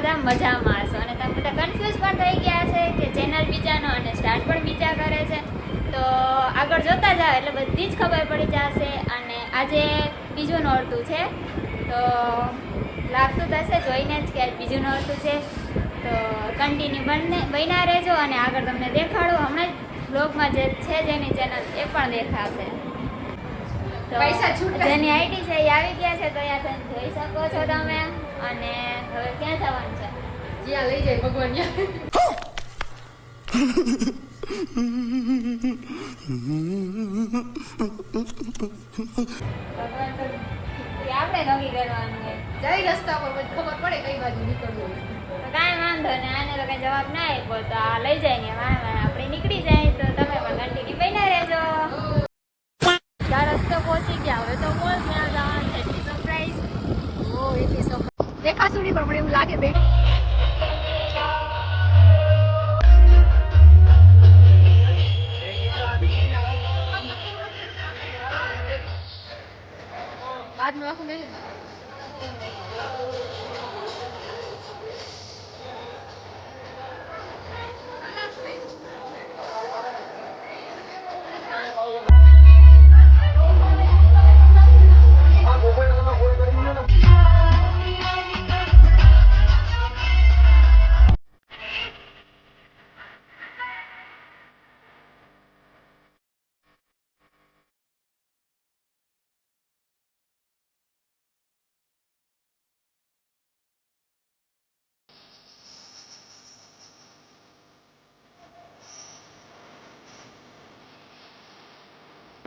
બધા મજામાં હશો અને તમે બધા કન્ફ્યુઝ પણ થઈ ગયા છે કે ચેનલ બીજાનો અને સ્ટાર્ટ પણ બીજા કરે છે. તો આગળ જોતા જાઓ એટલે બધી જ ખબર પડી જશે. અને આજે બીજું નોરતું છે. તો લાગતું થશે જોઈને જ કે બીજું નોરતું છે. તો કન્ટિન્યુ બંને બન્યા રહેજો અને આગળ તમને દેખાડું. હમણાં જ બ્લોગમાં જે છે જેની ચેનલ એ પણ દેખાશે. પૈસા છૂટા. જેની આઈડી છે એ આવી ગયા છે તો અહીંયા જોઈ શકો છો તમે. અને હવે ક્યાં જવાનું છે? જ્યાં લઈ જાય ભગવાન આપણે નક્કી કરવાનું જાય રસ્તા પર ખબર પડે કઈ બાજુ નીકળવું. કાંઈ વાંધો ને આને તો કંઈ જવાબ ના આપ્યો તો આ લઈ જાય ને વાણ વાણ આપણે નીકળી જાય તો તમે પણ કન્ટિન્યુ બન્યા રહેજો ચાર રસ્તો પહોંચી ગયા હવે તો બોલ ક્યાં જવાનું છે એટલી સરપ્રાઈઝ ઓ એટલી સફર નહીં પણ મને એવું લાગે બે બાદમાં આખું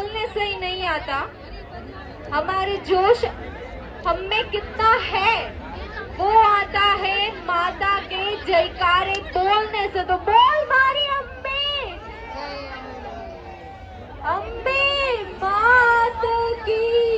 बोलने से ही नहीं आता। हमारे जोश हम में कितना है वो आता है माता के जयकारे बोलने से। तो बोल मारी अम्बे अम्बे मात की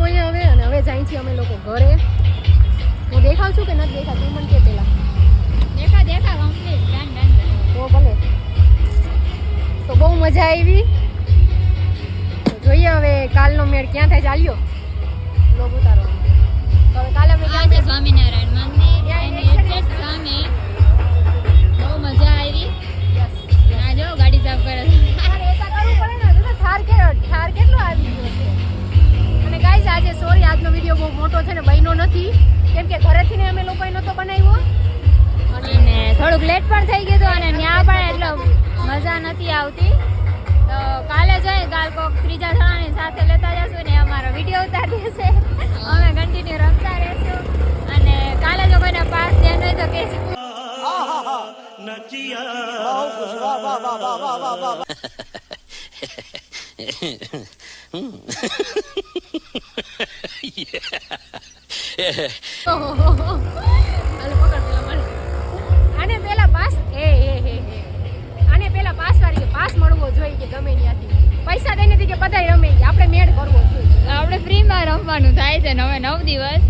લોકોએ હવે અને હવે જાય છીએ અમે લોકો ઘરે. હું દેખાવ છું કે નથી દેખાતું તું મને કે પેલા. દેખા દેખા તો ભલે. તો બહુ મજા આવી. તો જોઈએ હવે કાલનો મેળ ક્યાં થાય ચાલ્યો લોગ ઉતારો તો હવે કાલે અમે સ્વામિનારાયણ મંદિર. નથી આવતી. તો કાલે જઈ કાલ કોક ત્રીજા જણાની સાથે લેતા જશું ને અમારો વીડિયો ઉતારી દેશે. અમે કન્ટિન્યુ રમતા રહેશું. અને કાલે જો કોઈને પાસ ધ્યાન હોય તો કહેજો. હાલો પાસ મળવો જોઈએ કે ગમે ત્યાંથી. પૈસા દઈને કે બધાય રમે આપણે મેળ કરવો જોઈએ. આપણે ફ્રીમાં રમવાનું થાય છે નવે નવ દિવસ.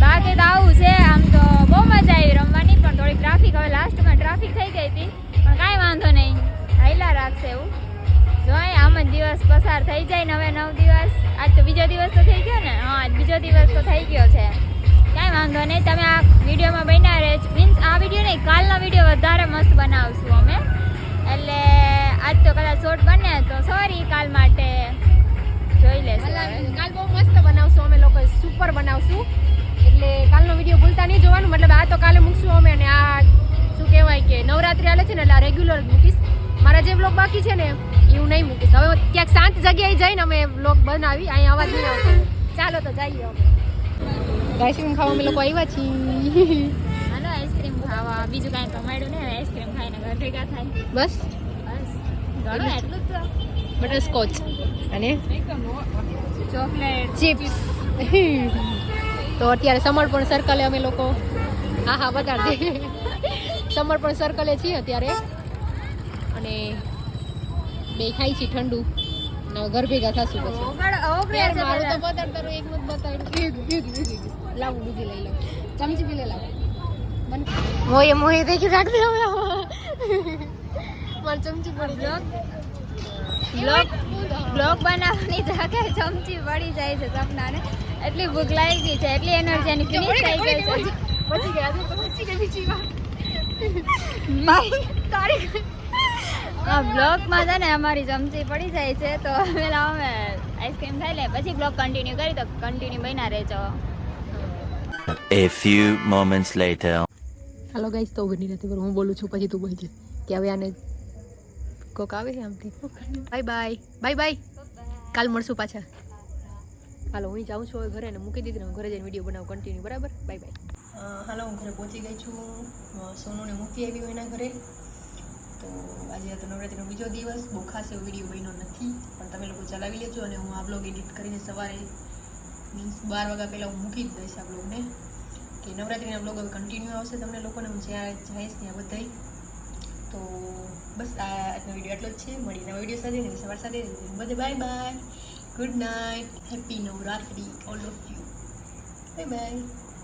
બાકી તો આવું છે આમ તો બહુ મજા આવી રમવાની પણ થોડી ટ્રાફિક હવે લાસ્ટમાં ટ્રાફિક થઈ ગઈ હતી. પણ કાંઈ વાંધો નહીં. હાઈલા રાખશે એવું. જોઈએ આમ જ દિવસ પસાર થઈ જાય નવે નવ દિવસ. આજ તો બીજો દિવસ તો થઈ ગયો ને? હા આજ બીજો દિવસ તો થઈ ગયો છે. કાંઈ વાંધો નહીં તમે આ વિડીયોમાં મસ્ત બનાવશું અમે. એટલે આજ તો કદાચ શોર્ટ બને તો સોરી કાલ માટે જોઈ લેશું કાલ બહુ મસ્ત બનાવશું અમે લોકો સુપર બનાવશું. એટલે કાલનો વીડિયો ભૂલતા નહીં જોવાનું મતલબ આ તો કાલે મૂકશું અમે અને આ શું કહેવાય કે નવરાત્રી આલે છે ને એટલે આ રેગ્યુલર મૂકીશ. મારા જે બ્લોગ બાકી છે ને એ હું નહીં મૂકીશ. હવે ક્યાંક શાંત જગ્યાએ જઈને અમે બ્લોગ બનાવી અહીંયા અવાજ નહીં આવતો ચાલો તો જઈએ અમે. આઈસ્ક્રીમ ખાવા અમે લોકો આવ્યા છીએ. હાલો આઈસ્ક્રીમ ખાવા. બીજું કાંઈ કમાડ્યું નહીં હવે આઈસ્ક્રીમ ખાઈને ઘર ભેગા થાય. બસ. બસ. એટલું જ તો. બટરસ્કોચ. અને? Chocolate chips. તો અત્યારે સમર્પણ સર્કલે અમે લોકો હા હા બતાડ દે. સમર્પણ સર્કલે છીએ અત્યારે. અને બે ખાઈ છીએ ઠંડુ. ને ઘર ભેગા થશું પછી. ઓગળ ઓગળે મારું તો એક મત બતાડ્યું લાવું બીજી લઈ લઉં. ચમચી પી લે લાવ. મોયે મોયે દેખી રાખજો હવે. મારી ચમચી પડી બ્લોગ? બ્લોગ બનાવવાની જગ્યાએ ચમચી પડી જાય છે સપનાને. એટલી ભૂખ લાગી ગઈ છે એટલી એનર્જી એની ફિનિશ થઈ ગઈ છે. બચી ગયા તો બચી ગઈ બીજી વાર. ભાઈ તારી આ બ્લોગમાં છે ને અમારી ચમચી પડી જાય છે તો અમે અમે આઈસ્ક્રીમ ખાઈ લે પછી બ્લોગ કન્ટિન્યુ કરી તો કન્ટિન્યુ બન્યા રહેજો. A few moments later. હાલો ગાઈશ તો બની નથી હું બોલું છું, પછી તું બોલ છે કે હવે આને કોક આવે છે આમથી. બાય બાય બાય બાય કાલ મળશું પાછા. હાલો, હું જાઉં છું હવે ઘરે ને મૂકી દીધી હું ઘરે જઈને વીડિયો બનાવું કન્ટિન્યુ બરાબર? બાય બાય હાલો, હું ઘરે પહોંચી ગઈ છું. સોનુને મૂકી આવી હોય એના ઘરે. તો આજે તો નવરાત્રીનો બીજો દિવસ. બહુ ખાસ એવો વીડિયો બન્યો નથી. પણ તમે લોકો ચલાવી લેજો અને હું આ બ્લોગ એડિટ કરીને સવારે મીન્સ બાર વાગ્યા પહેલાં હું મૂકી જ દઈશ આ બ્લોગને કે નવરાત્રિના બ્લોગ હવે કન્ટિન્યુ આવશે તમને લોકોને હું જ્યાં જઈશ ત્યાં બધાય. તો બસ આ આજનો વીડિયો એટલો જ છે. મળી નવા વીડિયો સાથે ને સવાર સાથે. બધે bye bye good night happy Navratri all of you bye bye